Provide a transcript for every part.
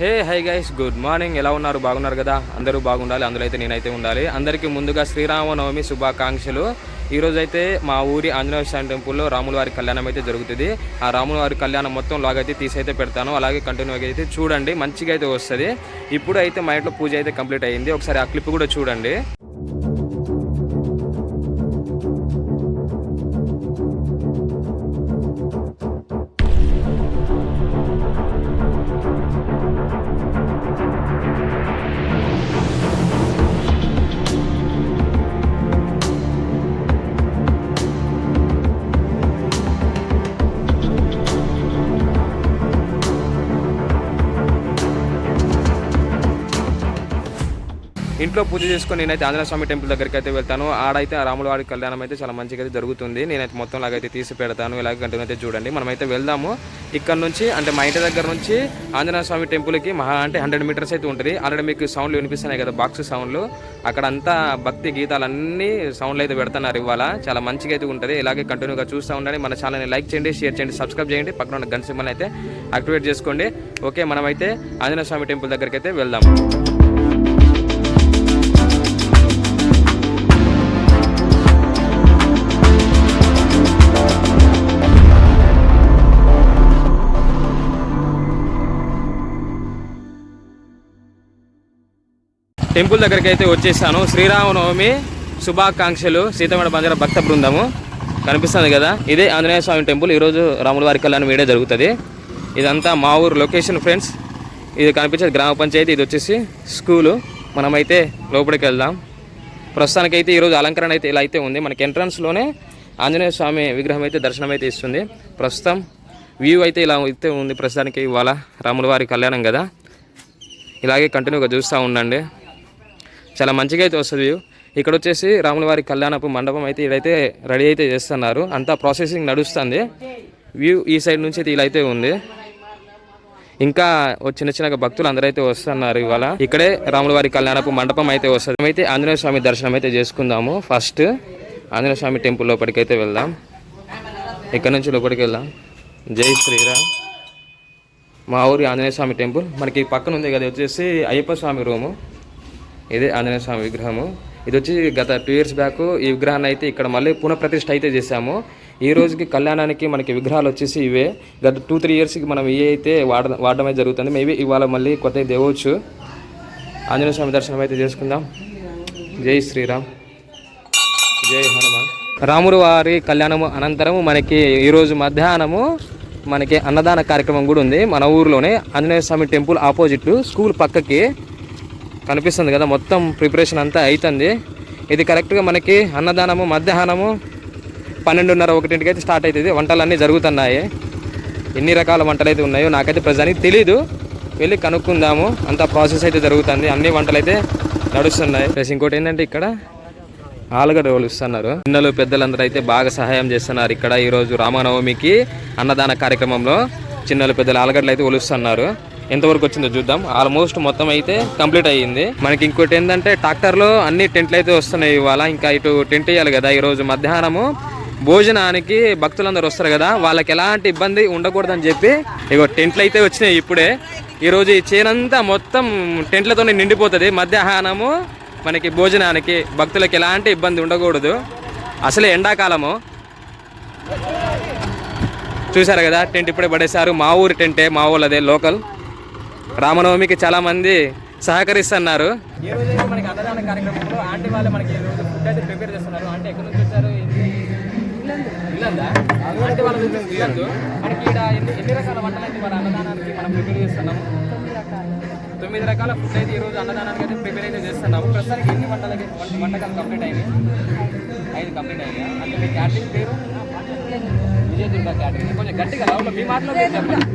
Hey hi guys good morning ఎలా ఉన్నారు? బాగున్నారు కదా? అందరూ బాగుండాలి. అందులో అయితే నేనైతే ఉండాలి. అందరికీ ముందుగా శ్రీరామనవమి శుభాకాంక్షలు. ఈరోజు అయితే మా ఊరి ఆంజనేయ స్వామి టెంపుల్లో రాముల వారి కళ్యాణం అయితే జరుగుతుంది. ఆ రాముల వారి కళ్యాణం మొత్తం లాగైతే తీసైతే పెడతాను. అలాగే కంటిన్యూ అయితే చూడండి. మంచిగా అయితే వస్తుంది. ఇప్పుడు అయితే మా ఇంట్లో పూజ అయితే కంప్లీట్ అయ్యింది ఒకసారి ఆ క్లిప్ కూడా చూడండి. ఇంట్లో పూజ చేసుకొని నేనైతే ఆంజనేయ స్వామి టెంపుల్ దగ్గరికి అయితే వెళ్తాను. ఆడైతే ఆ రాముల కళ్యాణం అయితే చాలా మంచిగా అయితే జరుగుతుంది. నేనైతే మొత్తం లాగైతే తీసి పెడతాను. ఇలాగ కంటిన్యూ అయితే చూడండి. మనమైతే వెళ్దాము. ఇక్కడ నుంచి అంటే మా ఇంటి దగ్గర నుంచి ఆంజనేయ స్వామి టెంపుల్కి మహా అంటే హండ్రెడ్ మీటర్స్ అయితే ఉంటుంది. ఆల్రెడీ మీకు సౌండ్లు వినిపిస్తున్నాయి కదా బాక్స్ సౌండ్లు అక్కడ అంతా భక్తి గీతాలన్నీ సౌండ్లు అయితే పెడుతున్నారు ఇవాళ. చాలా మంచిగా అయితే ఉంటుంది. ఇలాగే కంటిన్యూగా చూస్తూ ఉండండి. మన ఛానల్ని లైక్ చేయండి షేర్ చేయండి సబ్స్క్రైబ్ చేయండి. పక్కన ఉన్న గన్ సింబల్ అయితే యాక్టివేట్ చేసుకోండి. ఓకే మనమైతే ఆంజనేయ స్వామి టెంపుల్ దగ్గరికి అయితే వెళ్దాం టెంపుల్ దగ్గరికి అయితే వచ్చేసాను. శ్రీరామనవమి శుభాకాంక్షలు. సీతమడ బంజార భక్త బృందము. కనిపిస్తుంది కదా? ఇదే ఆంజనేయ స్వామి టెంపుల్. ఈరోజు రాముల వారి కళ్యాణం వేడే జరుగుతుంది. ఇదంతా మా ఊరు లొకేషన్ ఫ్రెండ్స్. ఇది కనిపించేది గ్రామ పంచాయతీ. ఇది వచ్చేసి స్కూలు. మనమైతే లోపలికి వెళ్దాం. ప్రస్తుతానికైతే ఈరోజు అలంకరణ అయితే ఇలా అయితే ఉంది. మనకి ఎంట్రన్స్లోనే ఆంజనేయ స్వామి విగ్రహం అయితే దర్శనం అయితే ఇస్తుంది. ప్రస్తుతం వ్యూ అయితే ఇలా అయితే ఉంది ప్రస్తుతానికి ఇవాళ రాముల వారి కళ్యాణం కదా. ఇలాగే కంటిన్యూగా చూస్తూ ఉండండి. చాలా మంచిగా అయితే వస్తుంది వ్యూ. ఇక్కడ వచ్చేసి రాముల వారి కళ్యాణపు మండపం అయితే ఇదైతే రెడీ అయితే చేస్తున్నారు. అంతా ప్రాసెసింగ్ నడుస్తుంది. వ్యూ ఈ సైడ్ నుంచి అయితే ఇలా అయితే ఉంది. ఇంకా చిన్న చిన్న భక్తులు అందరైతే వస్తున్నారు ఇవాళ. ఇక్కడే రాముల వారి కళ్యాణపు మండపం అయితే వస్తుంది. అయితే ఆంజనేయ స్వామి దర్శనం అయితే చేసుకుందాము ఫస్ట్. ఆంజనేయ స్వామి టెంపుల్ లోపలికి అయితే వెళ్దాం. ఇక్కడ నుంచి లోపలికి వెళ్దాం? జై శ్రీరామ్. మా ఊరి ఆంజనేయ స్వామి టెంపుల్. మనకి పక్కన ఉంది కదా వచ్చేసి అయ్యప్ప స్వామి రూము. ఇదే ఆంజనేయ స్వామి విగ్రహము. ఇది వచ్చి గత టూ ఇయర్స్ బ్యాక్ ఈ విగ్రహాన్ని అయితే ఇక్కడ మళ్ళీ పునఃప్రతిష్ఠ అయితే చేశాము. ఈ రోజుకి కళ్యాణానికి మనకి విగ్రహాలు వచ్చేసి ఇవే. గత టూ త్రీ ఇయర్స్కి మనం ఇవి అయితే వాడ వాడడం అయితే జరుగుతుంది. మేబీ ఇవాళ మళ్ళీ కొత్త దేవచ్చు ఆంజనేయ స్వామి దర్శనం అయితే చేసుకుందాం. జై శ్రీరామ్. జై హనుమాన్. రాముడు వారి కళ్యాణము అనంతరము మనకి ఈరోజు మధ్యాహ్నము మనకి అన్నదాన కార్యక్రమం కూడా ఉంది. మన ఊర్లోనే Anjaneya Swamy temple opposite school పక్కకి కనిపిస్తుంది కదా మొత్తం ప్రిపరేషన్ అంతా అవుతుంది ఇది కరెక్ట్గా మనకి అన్నదానము మధ్యాహ్నము పన్నెండున్నర ఒకటింటికి అయితే స్టార్ట్ అవుతుంది వంటలు అన్నీ జరుగుతున్నాయి. ఎన్ని రకాల వంటలు అయితే ఉన్నాయో నాకైతే ప్రజానికి తెలీదు. వెళ్ళి కనుక్కుందాము. అంత ప్రాసెస్ అయితే జరుగుతుంది. అన్ని వంటలు అయితే నడుస్తున్నాయి. ప్లస్ ఇంకోటి ఏంటంటే ఇక్కడ ఆలుగడ్డ ఇస్తున్నారు పిల్లలు పెద్దలందరూ అయితే బాగా సహాయం చేస్తున్నారు ఇక్కడ ఈరోజు రామనవమికి అన్నదాన కార్యక్రమంలో. చిన్నలు పెద్దలు ఆలుగడ్డలు అయితే ఒలుస్తున్నారు. ఎంతవరకు వచ్చిందో చూద్దాం. ఆల్మోస్ట్ మొత్తం అయితే కంప్లీట్ అయ్యింది. మనకి ఇంకోటి ఏంటంటే ట్రాక్టర్లో అన్ని టెంట్లు అయితే వస్తున్నాయి ఇవాళ. ఇంకా ఇటు టెంట్ వేయాలి కదా ఈరోజు మధ్యాహ్నము. భోజనానికి భక్తులందరూ వస్తారు కదా వాళ్ళకి ఎలాంటి ఇబ్బంది ఉండకూడదని చెప్పి ఇగో టెంట్లు అయితే వచ్చినాయి ఇప్పుడే. ఈరోజు ఈ చేనంతా మొత్తం టెంట్లతోనే నిండిపోతుంది. మధ్యాహ్నము మనకి భోజనానికి భక్తులకు ఎలాంటి ఇబ్బంది ఉండకూడదు. అసలే ఎండాకాలము. చూసారు కదా టెంట్ ఇప్పుడే పడేశారు. మా ఊరి టెంటే మా ఊళ్ళదే లోకల్. రామనవమికి చాలామంది సహకరిస్తున్నారు. ఈ రోజు అయితే మనకి అన్నదాన కార్యక్రమంలో ఆంటీ వాళ్ళు మనకి ఈ రోజు ఫుడ్ అయితే ప్రిపేర్ చేస్తున్నారు అంటే ఎక్కడి నుంచి వచ్చారు ఇల్లందా ఆంటీ వాళ్ళ నుంచి ఇల్లందు మనకి ఇక్కడ ఎన్ని ఎన్ని రకాల వంటలు అయితే మన అన్నదానానికి మనం ప్రిపేర్ చేస్తున్నాము తొమ్మిది రకాల ఫుడ్ అయితే ఈ రోజు అన్నదానానికి అయితే ప్రిపేర్ అయితే చేస్తున్నాము. ప్రస్తుతానికి ఎన్ని వంటలకి వంటకాలు కంప్లీట్ అయినాయి ఐదు కంప్లీట్ అయ్యా అంటే మీ క్యాటరింగ్ పేరు? విజయ దుర్గా క్యాటరింగ్ కొంచెం గట్టిగా మీ మాటలో చెప్పండి.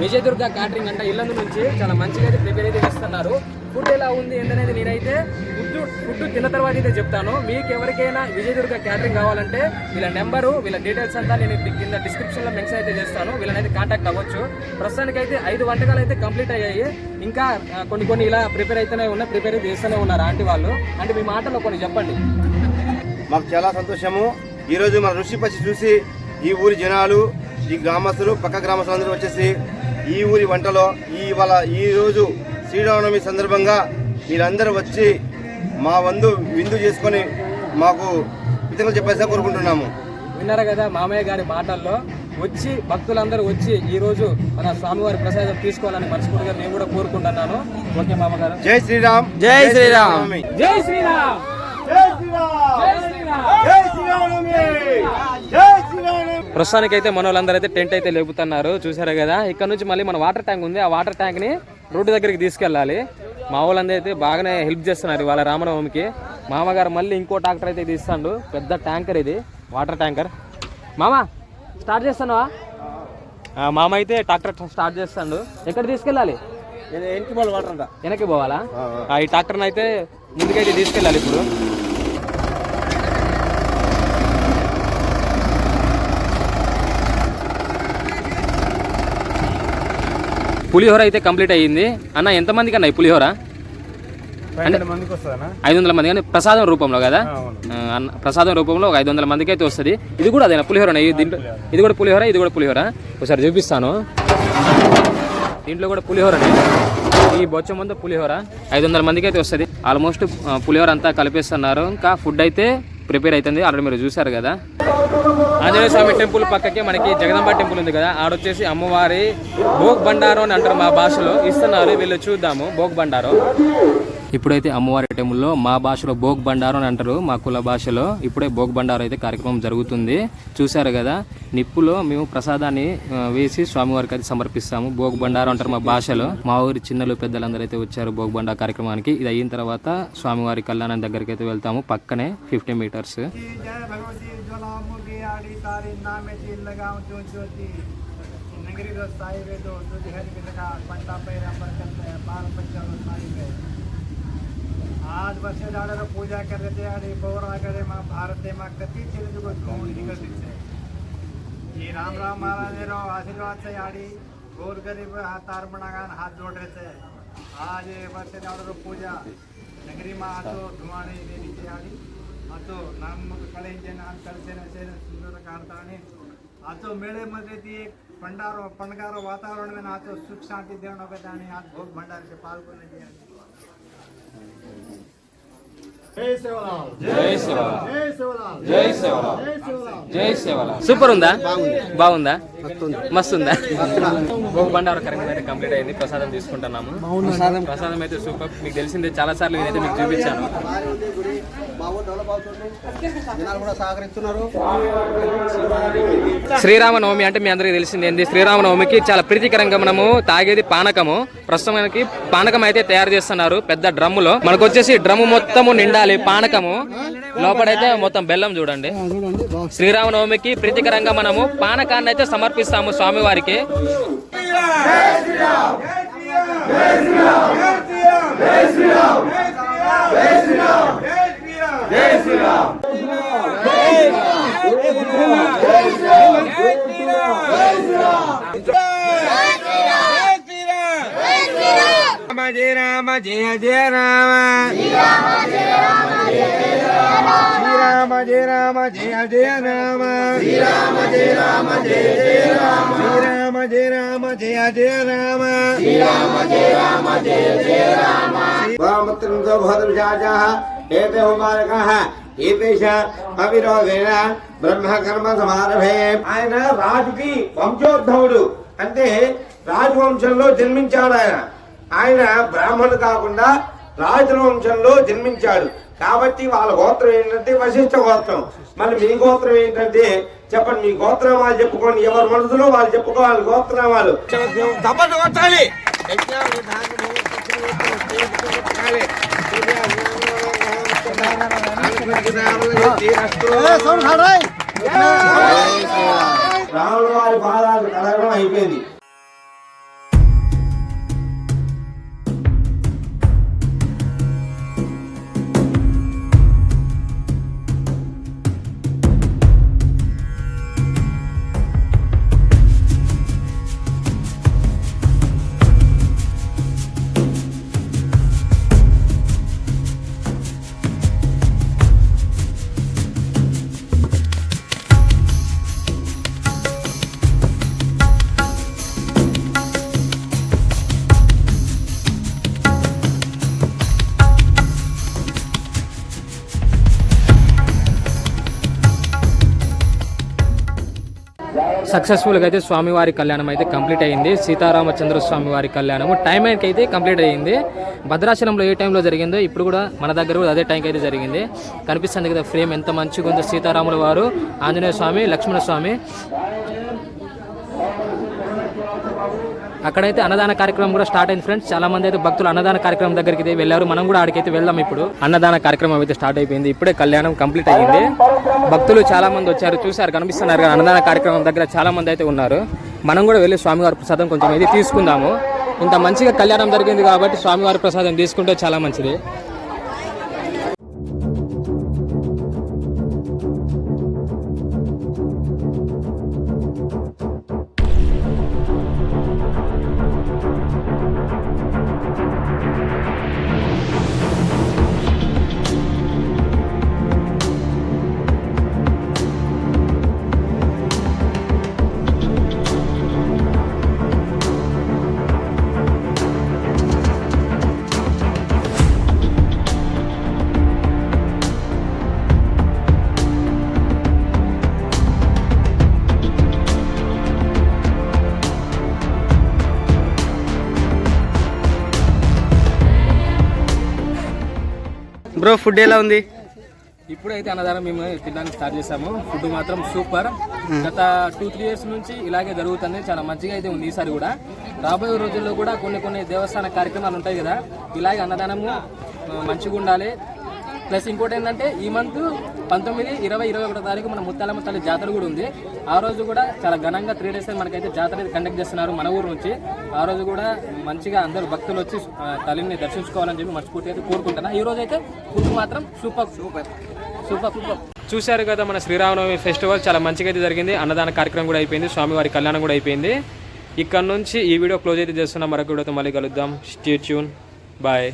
విజయదుర్గ క్యాటరింగ్ అంటే ఇళ్ళ నుంచి చాలా మంచిగా అయితే ప్రిపేర్ అయితే చేస్తున్నారు. ఫుడ్ ఎలా ఉంది ఏంటనేది నేనైతే ఫుడ్ ఫుడ్ తిన్న తర్వాత అయితే చెప్తాను. మీకు ఎవరికైనా విజయదుర్గ క్యాటరింగ్ కావాలంటే వీళ్ళ నెంబరు వీళ్ళ డీటెయిల్స్ అంతా నేను కింద డిస్క్రిప్షన్లో మెన్షన్ అయితే చేస్తాను. వీళ్ళనైతే కాంటాక్ట్ అవ్వచ్చు. ప్రస్తుతానికి అయితే ఐదు వంటకాలు అయితే కంప్లీట్ అయ్యాయి. ఇంకా కొన్ని కొన్ని ఇలా ప్రిపేర్ అయితేనే ఉన్నాయి ప్రిపేర్ అయితే చేస్తూనే ఉన్నారు ఆంటీ వాళ్ళు. అంటే మీ మాటలో కొన్ని చెప్పండి. మాకు చాలా సంతోషము. ఈరోజు మన ఋషి పచ్చి చూసి ఈ ఊరి జనాలు ఈ గ్రామస్తులు పక్క గ్రామస్తులు అందరూ వచ్చేసి ఈ ఊరి వంటలో ఈ ఇవాళ ఈ రోజు శ్రీరామనవమి సందర్భంగా మీరందరూ వచ్చి మా వందు విందు చేసుకొని మాకు కృతజ్ఞతలు చెప్పేసి కోరుకుంటున్నాము. విన్నారు కదా మామయ్య గారి మాటల్లో వచ్చి భక్తులందరూ వచ్చి ఈ రోజు మన స్వామివారి ప్రసాదం తీసుకోవాలని మనస్ఫూర్తిగా నేను కూడా కోరుకుంటున్నాను. ఓకే మామగారు. జై శ్రీరామ్. జై శ్రీరామ్. జై శ్రీరామ్. జై శ్రీరామ్ జై శ్రీరామ్ జై శ్రీరామనవమి జై శ్రీరామనవమి ప్రస్తుతానికి అయితే మన వాళ్ళందరూ అయితే టెంట్ అయితే లేపుతున్నారు. చూసారు కదా? ఇక్కడ నుంచి మళ్ళీ మన వాటర్ ట్యాంక్ ఉంది. ఆ వాటర్ ట్యాంక్ని రోడ్డు దగ్గరికి తీసుకెళ్ళాలి. మా వాళ్ళందరూ అయితే బాగానే హెల్ప్ చేస్తున్నారు వాళ్ళ రామనవమికి. మామగారు మళ్ళీ ఇంకో ట్రాక్టర్ అయితే తీస్తాడు. పెద్ద ట్యాంకర్ ఇది. Water tanker. మామ స్టార్ట్ చేస్తానువా మామ అయితే ట్రాక్టర్ స్టార్ట్ చేస్తాడు. ఎక్కడ తీసుకెళ్ళాలి? వెనక్కి పోవాలా ఈ ట్రాక్టర్ని అయితే ముందుకైతే తీసుకెళ్ళాలి ఇప్పుడు. పులిహోర అయితే కంప్లీట్ అయ్యింది. అన్న ఎంతమందికి అన్న ఈ పులిహోర? ఐదు వందల మంది కానీ ప్రసాదం రూపంలో కదా? ప్రసాదం రూపంలో ఒక ఐదు వందల మందికి అయితే వస్తుంది. ఇది కూడా అదేనా? పులిహోర దీంట్లో ఇది కూడా పులిహోర ఇది కూడా పులిహోర? ఒకసారి చూపిస్తాను. దీంట్లో కూడా పులిహోరనే ఈ బొచ్చ ముందు పులిహోర. ఐదు వందల మందికి అయితే వస్తుంది. ఆల్మోస్ట్ పులిహోర అంతా కలిపేస్తున్నారు. ఇంకా ఫుడ్ అయితే ప్రిపేర్ అవుతుంది. ఆల్రెడీ మీరు చూసారు కదా? ఆంజనేయ స్వామి టెంపుల్ పక్కకి మనకి జగదంబ టెంపుల్ ఉంది కదా. ఆడొచ్చేసి అమ్మవారి భోగ్ బండారం అని అంటారు మా భాషలో. ఇస్తున్నారు వీళ్ళు చూద్దాము. భోగ్ బండారం ఇప్పుడైతే అమ్మవారి టైంలో మా భాషలో భోగ్ బండారం అని అంటారు. మా కుల భాషలో ఇప్పుడే భోగ్ బండారం అయితే కార్యక్రమం జరుగుతుంది. చూశారు కదా నిప్పులో మేము ప్రసాదాన్ని వేసి స్వామివారికి అయితే సమర్పిస్తాము. భోగ్ బండారం అంటారు మా భాషలో. మా ఊరి చిన్నలు పెద్దలందరూ అయితే వచ్చారు భోగ్ బండా కార్యక్రమానికి. ఇది అయిన తర్వాత స్వామివారి కళ్యాణం దగ్గరికి అయితే వెళ్తాము. పక్కనే ఫిఫ్టీ మీటర్స్. వేదో పాల పంచాలు आज वर्ष जाणार तो पूजा करते आणि माँ, भारत ते मागते ती तो चिरंजीव ही रामराव महाराजराव आशीर्वादचे आणि गोरगरीब हा तारमणागान हात जोडायचे आज वर्ष जाणार तो पूजा, नगरी मा आतो धुवाणे देवीचे आणि आतो, नाम कळेचे नाम कळचे नसे सुंदर काढता आणि आतो मेळेमध्ये ती एक भंडारो पणगारो वातावरण आतो, सुख शांती देणं आणि आज भोग भंडाराचे पालखून సూపర్ ఉందా? బాగుందా? మస్తు ఉందా భోగ బండారు అయితే కంప్లీట్ అయింది. ప్రసాదం తీసుకుంటున్నాము. ప్రసాదం. అయితే సూపర్. మీకు తెలిసిందే చాలా సార్లు నేనైతే మీకు చూపించాను. శ్రీరామనవమి అంటే మీ అందరికీ తెలిసింది ఏంది శ్రీరామనవమికి చాలా ప్రీతికరంగా మనము తాగేది పానకము. ప్రస్తుతం మనకి పానకం అయితే తయారు చేస్తున్నారు పెద్ద డ్రమ్ములో. మనకు వచ్చేసి డ్రమ్ము మొత్తము నిండాలి పానకము. లోపడైతే మొత్తం బెల్లం చూడండి శ్రీరామనవమికి ప్రీతికరంగా మనము పానకాన్ని అయితే సమర్పిస్తాము స్వామివారికి రామ జయ రామ జయ జయ రామ శ్రీరామ జయ రామ జయ జయ రామ. శ్రీరామ జయ రామ జయ జయ రామ. శ్రీరామ జయ రామ జయ జయ రామ. శ్రీరామ జయ రామ జయ జయ రామ రామత్రంతో భూతవిశాచాः ఏతే ఉపారకాः ఏతేష అవిరోధేన బ్రహ్మకర్మ సమారభే. ఆయన రాజుకి వంశోద్భవుడు అంటే రాజవంశంలో జన్మించాడు ఆయన. ఆయన బ్రాహ్మణుడు కాకుండా రాజవంశంలో జన్మించాడు. కాబట్టి వాళ్ళ గోత్రం ఏంటంటే వశిష్ఠ గోత్రం. మరి మీ గోత్రం ఏంటంటే చెప్పండి మీ గోత్రనామాలు చెప్పుకోండి. ఎవరి మనసులో వాళ్ళు చెప్పుకోవాలి గోత్రనామాలు తప్పదు కొట్టాలి రాముల వారి పాదాలు కడగడం అయిపోయింది. సక్సెస్ఫుల్గా అయితే స్వామివారి కళ్యాణం అయితే కంప్లీట్ అయ్యింది. సీతారామచంద్ర స్వామి వారి కళ్యాణము టైం అయితే కంప్లీట్ అయ్యింది. భద్రాచలంలో ఏ టైంలో జరిగిందో ఇప్పుడు కూడా మన దగ్గర కూడా అదే టైంకి అయితే జరిగింది. కనిపిస్తుంది కదా ఫ్రేమ్ ఎంత మంచిగా ఉందో సీతారాముల వారు ఆంజనేయ స్వామి లక్ష్మణ స్వామి. అక్కడైతే అన్నదాన కార్యక్రమం కూడా స్టార్ట్ అయింది ఫ్రెండ్స్ చాలా మంది అయితే భక్తులు అన్నదాన కార్యక్రమం దగ్గరికి వెళ్ళారు. మనం కూడా ఆడికైతే వెళ్దాం ఇప్పుడు. అన్నదాన కార్యక్రమం అయితే స్టార్ట్ అయిపోయింది. ఇప్పుడే కళ్యాణం కంప్లీట్ అయ్యింది. భక్తులు చాలా మంది వచ్చారు చూసారు కనిపిస్తున్నారు కానీ అన్నదాన కార్యక్రమం దగ్గర చాలా మంది అయితే ఉన్నారు. మనం కూడా వెళ్ళి స్వామివారి ప్రసాదం కొంచెం ఇది తీసుకుందాము. ఇంత మంచిగా కళ్యాణం జరిగింది కాబట్టి స్వామివారి ప్రసాదం తీసుకుంటే చాలా మంచిది. బ్రో ఫుడ్ ఎలా ఉంది? ఇప్పుడైతే అన్నదానం మేము తినడానికి స్టార్ట్ చేసాము ఫుడ్ మాత్రం సూపర్ గత టూ త్రీ ఇయర్స్ నుంచి ఇలాగే జరుగుతుంది చాలా మంచిగా అయితే ఉంది ఈసారి కూడా. రాబోయే రోజుల్లో కూడా కొన్ని కొన్ని దేవస్థాన కార్యక్రమాలు ఉంటాయి కదా. ఇలాగే అన్నదానము మంచిగా ఉండాలి. ప్లస్ ఇంకోటి ఏంటంటే ఈ మంత్ పంతొమ్మిది ఇరవై ఇరవై ఒకటో తారీఖు మన ముత్తాలమ్మ తల్లి జాతర కూడా ఉంది. ఆ రోజు కూడా చాలా ఘనంగా త్రీ డేస్ మనకైతే జాతర అయితే కండక్ట్ చేస్తున్నారు మన ఊరు నుంచి. ఆ రోజు కూడా మంచిగా అందరూ భక్తులు వచ్చి ఆ, తల్లిని దర్శించుకోవాలని చెప్పి మనస్ఫూర్తి అయితే కోరుకుంటున్నా. ఈ రోజు అయితే ఫుడ్ మాత్రం సూపర్. సూపర్. సూపర్. సూపర్ చూశారు కదా మన శ్రీరామనవమి ఫెస్టివల్ చాలా మంచిగా అయితే జరిగింది. అన్నదాన కార్యక్రమం కూడా అయిపోయింది స్వామివారి కళ్యాణం కూడా అయిపోయింది. ఇక్కడ నుంచి ఈ వీడియో క్లోజ్ అయితే చేస్తున్నాం మరొక వీడియోతో మళ్ళీ కలుద్దాం. Stay tune bye